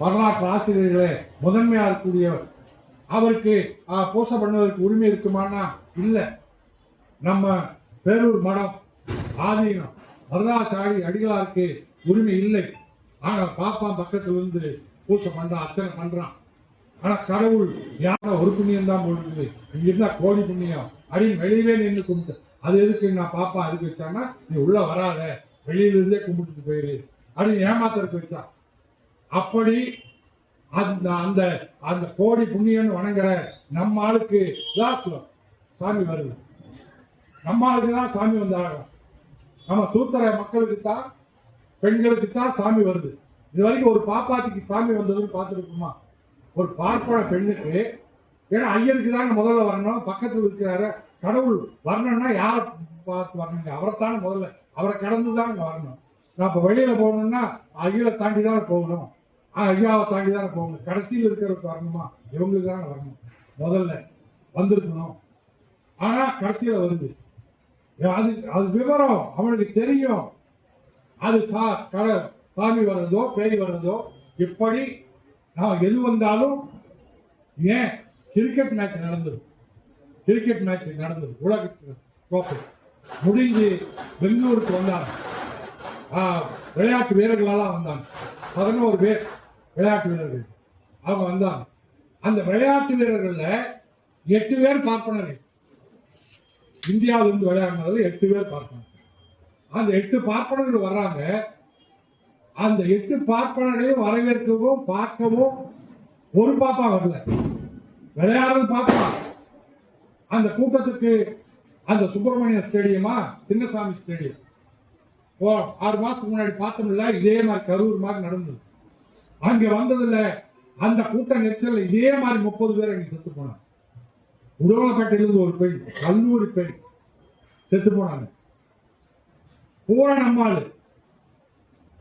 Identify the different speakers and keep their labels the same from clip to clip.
Speaker 1: வரலாற்று ஆசிரியர்களே முதன்மையா இருக்கக்கூடியவர் அவருக்கு பூசை பண்ணுவதற்கு உரிமை இருக்குமானா? இல்ல. நம்ம பேரூர் மடம் ஆதீனம் வரதாசாரி அடிகளாருக்கு உரிமை இல்லை. ஆனா பாப்பா பக்கத்துல இருந்து பூசை பண்றான் அர்ச்சனை பண்றான் ஆனா கடவுள் யார ஒரு புண்ணியம் தான் போடுது இங்க இருந்தா கோடி புண்ணியம். அப்படின்னு வெளியவே நின்று கும்பிட்டு அது எதுக்கு நான் பாப்பா அதுக்கு வச்சான்னா நீ உள்ள வராத. வெளியில இருந்தே கும்பிட்டுட்டு போயிரு. அப்படின்னு ஏமாத்துறதுக்கு வச்சான் அப்படி அந்த அந்த அந்த கோடி புண்ணியன்னு வணங்குற நம்ம ஆளுக்கு தான் சாமி வருது. நம்ம ஆளுக்கு தான் சாமி வந்தாகணும் நம்ம சூத்திர மக்களுக்கு தான் பெண்களுக்கு தான் சாமி வருது. இது வரைக்கும் ஒரு பாப்பாத்திக்கு சாமி வந்ததுன்னு பார்த்துருக்குமா? ஒரு பார்ப்பன பெண்ணுக்கு ஏன்னா ஐயருக்கு தானே முதல்ல வரணும் பக்கத்தில் இருக்கிறாரு கடவுள் வரணும்னா யாரை பார்த்து வரணுங்க? அவரைத்தானே முதல்ல அவரை கடந்து தான் வரணும். நான் இப்போ வெளியில் போகணும்னா அகில தாண்டி தான் போகணும். ஐயாவை தாண்டி தானே போகணும். கடைசியில் இருக்கிற வரணுமா இவங்களுக்கு தானே வரணும். முதல்ல வந்திருக்கணும். ஆனா கடைசியில் வருது. அது அது விவரம் அவனுக்கு தெரியும். அது சா கட சாமி வர்றதோ பேய் வர்றதோ இப்படி நான் எது வந்தாலும் ஏன் கிரிக்கெட் மேட்ச் நடந்தது? கிரிக்கெட் மேட்ச் நடந்தது. உலக கோப்பை. முடிஞ்சு பெங்களூருக்கு வந்தாங்க. ஆ, விளையாட்டு வீரர்களெல்லாம் வந்தாங்க. பதினோரு பேர். விளையாட்டு வீரர்கள். அவங்க வந்தாங்க. அந்த விளையாட்டு வீரர்கள்ல எட்டு பேர் பார்ப்பனர்கள் இந்தியாவிலிருந்து விளையாடினதுல எட்டு பேர் பார்ப்பனர். அந்த எட்டு பார்ப்பனர்கள் வர்றாங்க. அந்த எட்டு பார்ப்பனர்களையும் வரவேற்கவும் பார்க்கவும் ஒரு பாப்பா வரல. விளையாடுறது பாப்பா. அந்த கூட்டத்துக்கு அந்த சுப்பிரமணிய ஸ்டேடியமா சின்னசாமி ஸ்டேடியம். ஓ ஆறு மாசத்துக்கு முன்னாடி பார்த்தோம்ல இதே மாதிரி கரூர் மாதிரி நடந்தது. அங்க வந்ததுல அந்த கூட்ட நெரிசல்ல இதே மாதிரி முப்பது பேர் அங்க செத்து போனாங்க. உடவளப்பேட்டையிலிருந்து ஒரு பெண் கல்லூரி பெண் செத்து போனாங்க. பூரா நம்மாளு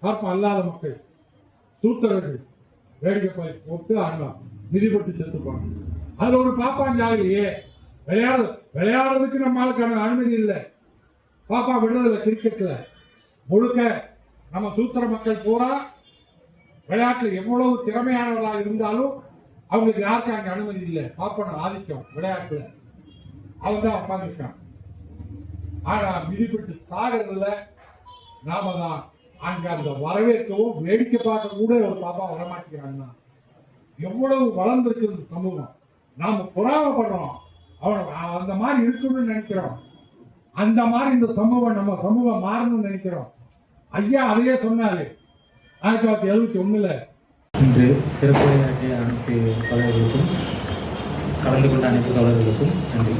Speaker 1: பார்ப்போம் அல்லாத மக்கள் சூத்தரர்கள் வேடிக்கை பாய் போட்டு ஆடலாம் மிதிப்பட்டு செத்து போனாங்க. அதுல ஒரு பாப்பாஞ்சாலையே விளையாடு விளையாடுறதுக்கு நம்ம ஆளுக்கான அனுமதி இல்லை. பாப்பா விடுறதில்ல கிரிக்கெட்ல முழுக்க நம்ம சூத்திர மக்கள் பூரா விளையாட்டில் எவ்வளவு திறமையானவர்களாக இருந்தாலும் அவங்களுக்கு யாருக்கும் அங்கே அனுமதி இல்லை. பாப்பன ஆதிக்கம் விளையாட்டுல அவன் தான் உட்காந்துருக்கான் ஆனா மிதிப்பட்டு சாகிறதுல நாம தான் அங்க அந்த வரவேற்கவும் வேடிக்கை பார்க்க கூட ஒரு பாப்பா வரமாட்டேங்கிறாங்கன்னா எவ்வளவு வளர்ந்துருக்கு இந்த சமூகம். நாம பொறாமப்படுறோம். அவன் அந்த மாதிரி இருக்கணும்னு நினைக்கிறோம். அந்த மாதிரி இந்த சமூகம் நம்ம சமூகம் மாறணும்னு நினைக்கிறோம். ஐயா அதையே சொன்னாரு. ஆயிரத்தி தொள்ளாயிரத்தி எழுபத்தி ஒண்ணுல
Speaker 2: இன்று சிறப்பு விளையாட்டிய அனைத்து தலைவர்களுக்கும் கலந்து கொண்ட அனைத்து தோழர்களுக்கும் நன்றி.